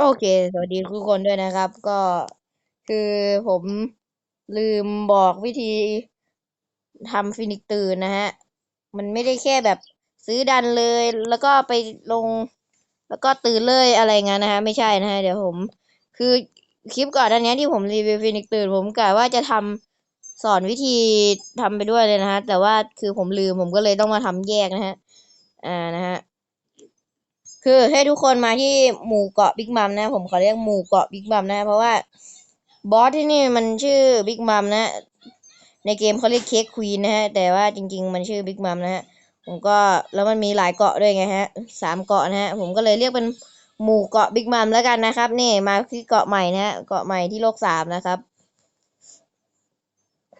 โอเค สวัสดีทุกคนด้วยนะครับ ก็คือผมลืมบอกวิธีทำฟินิกตื่นนะฮะ มันไม่ได้แค่แบบซื้อดันเลย แล้วก็ไปลง แล้วก็ตื่นเลยอะไรเงี้ยนะฮะ ไม่ใช่นะฮะ เดี๋ยวผม คือคลิปก่อนอันนี้ที่ผมรีวิวฟินิกตื่น ผมกะว่าจะทำสอนวิธีทำไปด้วยเลยนะฮะ แต่ว่าคือผมลืมผมก็เลยต้องมาทำแยกนะฮะ อ่านะฮะ คือให้ทุกคนมาที่หมู่เกาะบิ๊กมัมนะ ผมขอเรียกหมู่เกาะบิ๊กมัมนะ เพราะว่าบอสที่นี่มันชื่อบิ๊กมัมนะ ในเกมเขาเรียกเค้กควีนนะฮะ แต่ว่าจริง ๆ มันชื่อบิ๊กมัมนะฮะ ผมก็แล้วมันมีหลายเกาะด้วยไงฮะสามเกาะนะฮะ ผมก็เลยเรียกเป็นหมู่เกาะบิ๊กมัมแล้วกันนะครับ นี่มาที่เกาะใหม่นะฮะ เกาะใหม่ที่โลกสามนะครับ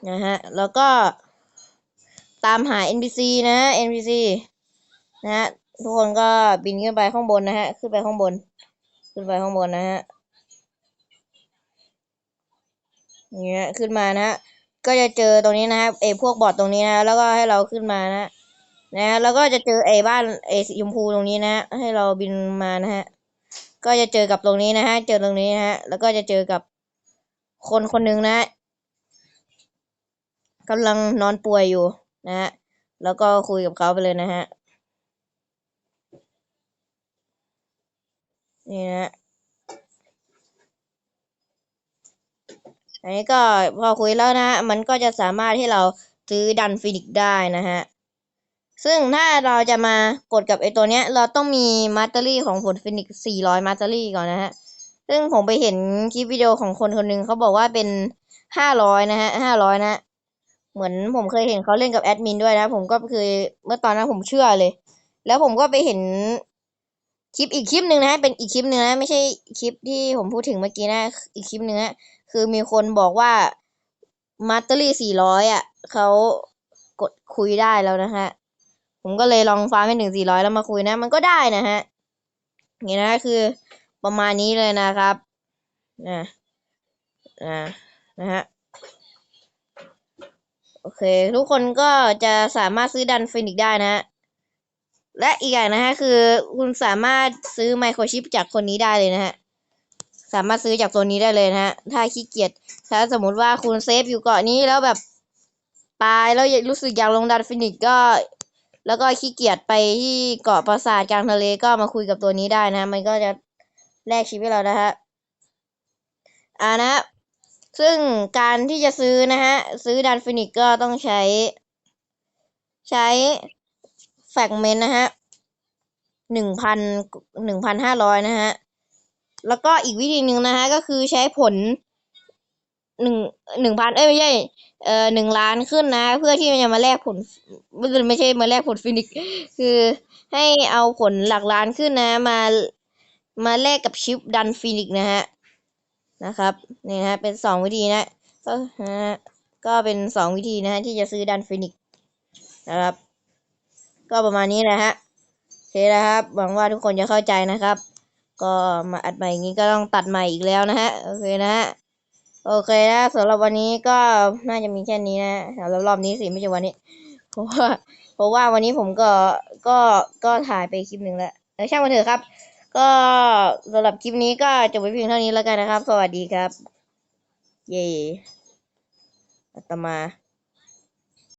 นะฮะ แล้วก็ตามหา NPC นะ NPC นะฮะ ทุกคนก็บินขึ้นไปข้างบนนะฮะ ขึ้นไปข้างบน ขึ้นไปข้างบนนะฮะอย่างเงี้ยขึ้นมานะฮะ ก็จะเจอตรงนี้นะครับไอ้พวกบอทตรงนี้นะ แล้วก็ให้เราขึ้นมานะนะฮะแล้วก็จะเจอไอ้บ้านไอ้สีชมพูตรงนี้นะฮะให้เราบินมานะฮะ ก็จะเจอกับตรงนี้นะฮะ เจอตรงนี้นะฮะ แล้วก็จะเจอกับคนคนหนึ่งนะฮะกำลังนอนป่วยอยู่นะฮะ แล้วก็คุยกับเขาไปเลยนะฮะ นี่นะอันนี้ก็พอคุยแล้วนะ มันก็จะสามารถที่เราซื้อดันฟินิกได้นะฮะ ซึ่งถ้าเราจะมากดกับไอตัวเนี้ย เราต้องมีมาสเตอรี่ของผลฟินิก400 มาสเตอรี่ก่อนนะฮะ ซึ่งผมไปเห็นคลิปวิดีโอของคนคนหนึ่งเขาบอกว่าเป็น 500 นะฮะ 500 นะ เหมือนผมเคยเห็นเขาเล่นกับแอดมินด้วยนะ ผมก็เคยเมื่อตอนนั้นผมเชื่อเลย แล้วผมก็ไปเห็น คลิปอีกคลิปหนึ่งนะเป็นอีกคลิปหนึ่งนะไม่ใช่คลิปที่ผมพูดถึงเมื่อกี้นะ อีกคลิปหนึ่งนะคือมีคนบอกว่ามาสเตอรี่สี่ร้อยอะเขากดคุยได้แล้วนะฮะ ผมก็เลยลองฟาร์มไปถึงสี่ร้อยแล้วมาคุยนะ มันก็ได้นะฮะนี่นะคือประมาณนี้เลยนะครับนะนะนะฮะโอเค ทุกคนก็จะสามารถซื้อดันฟินิกได้นะฮะ และอีกอย่างนะฮะคือคุณสามารถซื้อไมโครชิปจากคนนี้ได้เลยนะฮะสามารถซื้อจากตัวนี้ได้เลยนะฮะถ้าขี้เกียจถ้าสมมติว่าคุณเซฟอยู่เกาะนี้แล้วแบบตายแล้วรู้สึกอยากลงดันฟินิกก็ แล้วก็ขี้เกียจไปที่เกาะปราสาทกลางทะเลก็มาคุยกับตัวนี้ได้นะ มันก็จะแลกชีวิตเรานะฮะอ่านะซึ่งการที่จะซื้อนะฮะซื้อดันฟินิกก็ต้องใช้ ใช้ แฟกเมนต์นะฮะหนึ่งพันหนึ่งพันห้าร้อยนะฮะ แล้วก็อีกวิธีหนึ่งนะฮะ ก็คือใช้ผลหนึ่งหนึ่งพันเอ้ยไม่ใช่เอ่อหนึ่งล้านขึ้นนะ เพื่อที่มันจะมาแลกผลไม่ใช่ไม่ใช่มาแลกผลฟินิกคือให้เอาผลหลักล้านขึ้นนะ มามาแลกกับชิปดันฟินิกนะฮะนะครับนี่นะฮะเป็นสองวิธีนะก็นะฮะก็เป็นสองวิธีนะฮะที่จะซื้อดันฟินิกนะครับ ก็ประมาณนี้นะฮะโอเคนะครับหวังว่าทุกคนจะเข้าใจนะครับ ก็มาอัดใหม่อย่างนี้ก็ต้องตัดใหม่อีกแล้วนะฮะโอเคนะฮะโอเคนะสำหรับวันนี้ก็น่าจะมีแค่นี้นะสำหรับรอบนี้สิไม่ใช่วันนี้เพราะว่าเพราะว่าวันนี้ผมก็ก็ก็ถ่ายไปคลิปหนึ่งแล้วเออช่างมันเถอะครับ ก็สำหรับคลิปนี้ก็จบไว้เพียงเท่านี้แล้วกันนะครับ สวัสดีครับ เย่อัตมา